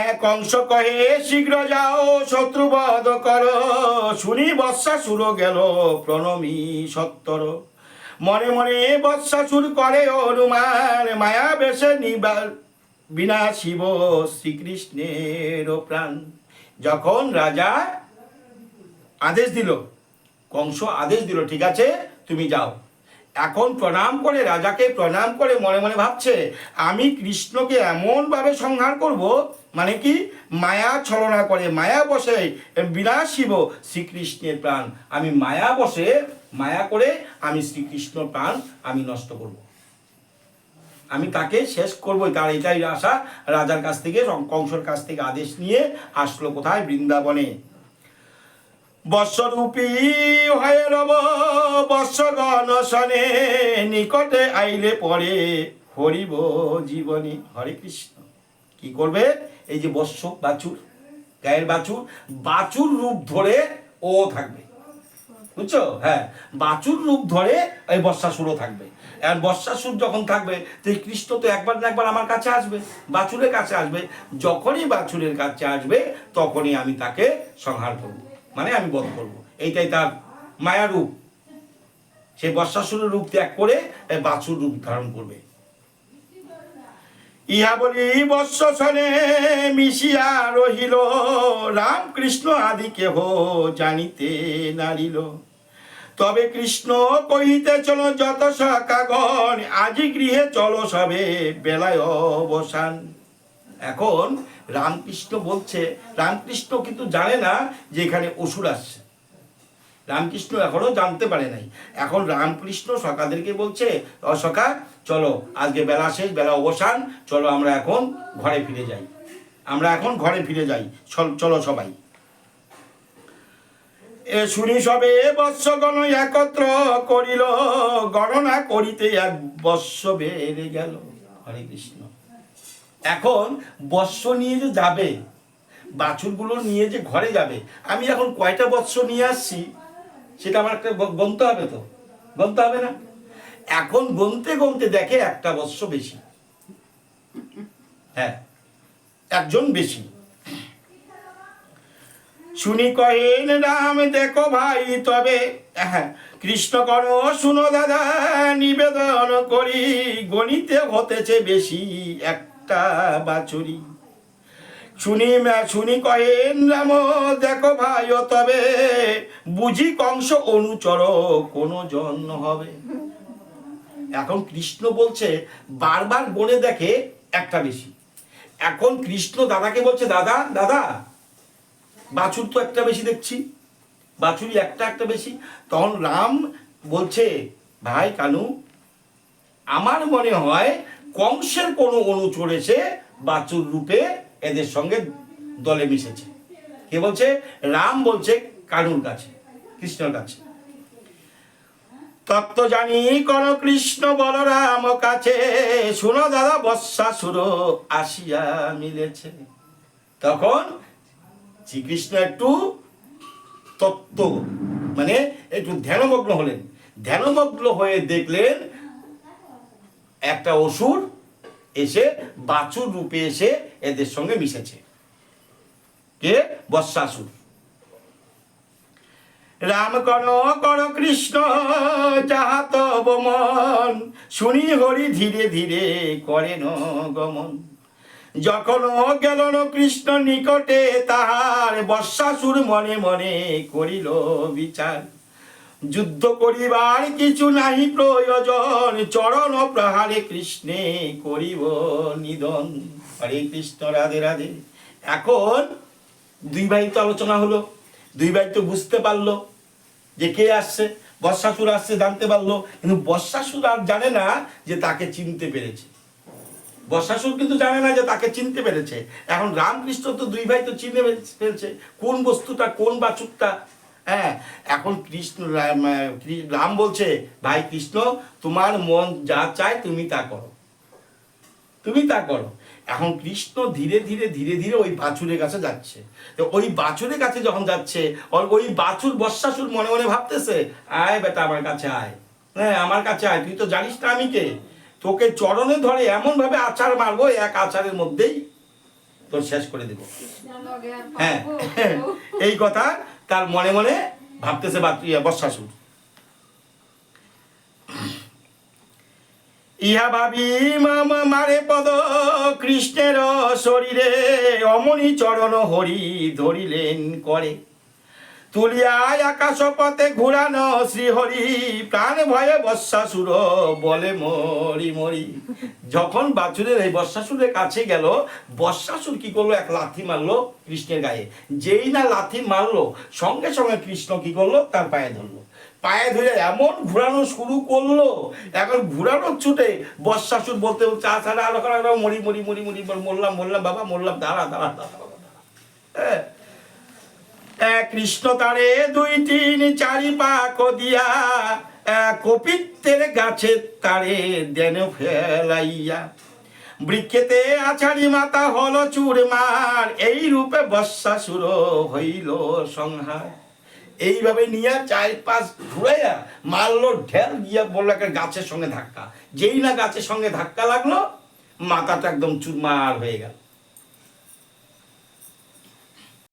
এক অংশ কহে, শীঘ্র যাও শত্রুবধ কর। শুনি বর্ষা সুর গেল, প্রণমী সত্তর। মনে মনে বর্ষা সুর করে অনুমান মায়া বেশে নিবার বিনা শিব শ্রীকৃষ্ণের প্রাণ। যখন রাজা আদেশ দিল, কংস আদেশ দিল, ঠিক আছে, তুমি যাও। এখন প্রণাম করে, রাজাকে প্রণাম করে মনে মনে ভাবছে, আমি কৃষ্ণকে এমনভাবে সংহার করব মানে কি? মায়া ছলনা করে, মায়া বসে বিনাশিব শ্রীকৃষ্ণের প্রাণ। আমি মায়া বসে, মায়া করে আমি শ্রীকৃষ্ণ প্রাণ আমি নষ্ট করব। আমি তাকে শেষ করব তার এটাই আশা। রাজার কাছ থেকে, কংসর কাছ থেকে আদেশ নিয়ে আসলো কোথায়? বৃন্দাবনে। বৎসরূপী হয়ে রব বৎসগণ শনে নিকটে আইলে পরে হরিব জীবনী। হরে কৃষ্ণ। কি করবে? এই যে বৎস বাছুর, গায়ের বাছুর বাছুর রূপ ধরে ও থাকবে। বুঝছ? হ্যাঁ বাছুর রূপ ধরে এই বর্ষাসুরও থাকবে। আর বর্ষাসুর যখন থাকবে তো এই কৃষ্ণ তো একবার না একবার আমার কাছে আসবে, বাছুরের কাছে আসবে। যখনই বাছুরের কাছে আসবে, তখনই আমি তাকে সংহার করব। মানে আমি বধ করব। এইটাই তার মায়া রূপ। সে বর্ষাসুরের রূপ ত্যাগ করে বাছুর রূপ ধারণ করবে। ইহা বলি বৎস সনে মিশিয়া রহিল, রামকৃষ্ণ আদি কেহ জানিতে নারিল। তবে কৃষ্ণ কহিতে চলো, যত সকাগণ আজি গৃহে চলো সবে বেলায় অবসান। এখন রামকৃষ্ণ বলছে, রামকৃষ্ণ কিন্তু জানে না যে এখানে অসুর আসছে। রামকৃষ্ণ এখনও জানতে পারে নাই। এখন রামকৃষ্ণ সকাদেরকে বলছে, "অ সখা চলো, আজকে বেলা শেষ, বেলা অবসান, চলো আমরা এখন ঘরে ফিরে যাই। আমরা এখন ঘরে ফিরে যাই। চল- চলো সবাই। এ শুনি সবে বৎসগণ একত্র করিল, গণনা করিতে এক বৎস বেড়ে গেল। হরে কৃষ্ণ। এখন বৎস নিয়ে যে যাবে, বাছুরগুলো নিয়ে যে ঘরে যাবে, আমি এখন কয়টা বৎস নিয়ে আসছি? সেটা আমার একটা গণতে হবে তো। গণতে হবে না? এখন গনতে গনতে দেখে একটা বৎস বেশি। হ্যাঁ একজন বেশি। শুনি কহেন রাম দেখো ভাই, তবে হ্যাঁ কৃষ্ণ কর শুনো দাদা, নিবেদন করি, গণিতে হতেছে বেশি একটা বাছুরি। শুনি শুনি কহেন রাম দেখো ভাই তবে। বুঝি কংস অনুচর, কোনো জন্ম হবে। এখন কৃষ্ণ বলছে, বারবার গনে দেখে একটা বেশি। এখন কৃষ্ণ দাদাকে বলছে, দাদা দাদা, বাছুর তো একটা বেশি দেখছি বাছুরি একটা একটা বেশি। তখন রাম বলছে, ভাই কানু, আমার মনে হয় কংসের কোনো অনুচর এসে বাছুর রূপে এদের সঙ্গে দলে মিশেছে। কে বলছে? রাম বলছে কানুর কাছে, কৃষ্ণর কাছে। তত্ত্ব জানি কর কৃষ্ণ বলরাম কাছে, শুনো দাদা, বর্ষা সুর আসিয়া মিলেছে। তখন শ্রীকৃষ্ণ একটু তত্ত্ব মানে একটু ধ্যানমগ্ন হলেন। ধ্যানমগ্ন হয়ে দেখলেন একটা অসুর এসে বাছুর রূপে এসে এদের সঙ্গে মিশেছে। কে? বৎসাসুর। রাম কর কর কৃষ্ণ, যাহা তব মন, শুনি হরি ধীরে ধীরে করেন গমন। যখন গেল কৃষ্ণ নিকটে, তাহার বর্ষাসুর মনে মনে করিল বিচার। যুদ্ধ করিবার কিছু নাহি প্রয়োজন। চরণ প্রহারে কৃষ্ণে করিব নিধন। হরে কৃষ্ণ, রাধে রাধে। এখন দুই ভাই তো আলোচনা হলো। দুই ভাই তো বুঝতে পারল যে কে আসছে, বর্ষাসুর আসছে, জানতে পারল। কিন্তু বর্ষাসুর আর জানে না যে তাকে চিনতে পেরেছে। বর্ষাসুর কিন্তু জানে না যে তাকে চিনতে পেরেছে। এখন রামকৃষ্ণ তো দুই ভাই তো চিনে ফেলছে। কোন বস্তুটা, কোন বাচুকটা হ্যাঁ এখন কৃষ্ণ রাম বলছে ভাই কৃষ্ণ তোমার মন যা চায় তুমি তা করো। তুমি তা করো। এখন কৃষ্ণ ধীরে ধীরে ধীরে ধীরে ওই বাছুরের কাছে যাচ্ছে। তো ওই বাছুরের কাছে যখন যাচ্ছে ওই বাছুর বর্ষাসুর মনে মনে ভাবতেছে আয় বেটা আমার কাছে আয়। হ্যাঁ আমার কাছে আয়। তুই তো জানিস না আমি কে? তোকে চরণে ধরে এমন ভাবে আচার মারবো এক আচারের মধ্যেই তোর শেষ করে দেবো। হ্যাঁ এই কথা তার মনে মনে ভাবতেছে বা- বর্ষাসুর ইহা ভাবি মাম মারে পদ, কৃষ্ণের শরীরে অমনি চরণ হরি ধরিলেন করে। তুলিয়ায় আকাশ পথে ঘুরানো শ্রীহরি, প্রাণ ভয়ে বর্ষাসুর বলে মরি মরি। যখন বাছুরের এই বর্ষাসুরের কাছে গেল বর্ষাসুর কি করল? এক লাথি মারলো কৃষ্ণের গায়ে। যেই না লাথি মারলো, সঙ্গে সঙ্গে কৃষ্ণ কি করল? তার পায়ে ধরলো। পায়ে ধরে এমন ঘুরানো শুরু করল, এখন ঘুরানোর ছুটে বর্ষাসুর বলতে চা ছাড়া আলো করা মরি মরি মরি মরি মরলাম মরলাম, বাবা, মরলাম দাঁড়া দাঁড়া দাঁড়া। হ্যাঁ কৃষ্ণ তারে দুই তিন চারি পাক দিয়া, এক কপিত্তের গাছের তারে দেন ফেলাইয়া। বৃক্ষেতে আছাড়ি মাতা হল চুরমার, এই রূপে বর্ষাসুর হইল সংহার। এইভাবে নিয়ে চার পাঁচ ঘুরাইয়া মারলো ঢেল গিয়া বলল একটা গাছের সঙ্গে ধাক্কা। যেই না গাছের সঙ্গে ধাক্কা লাগল, মাথাটা একদম চুরমার হয়ে গেল।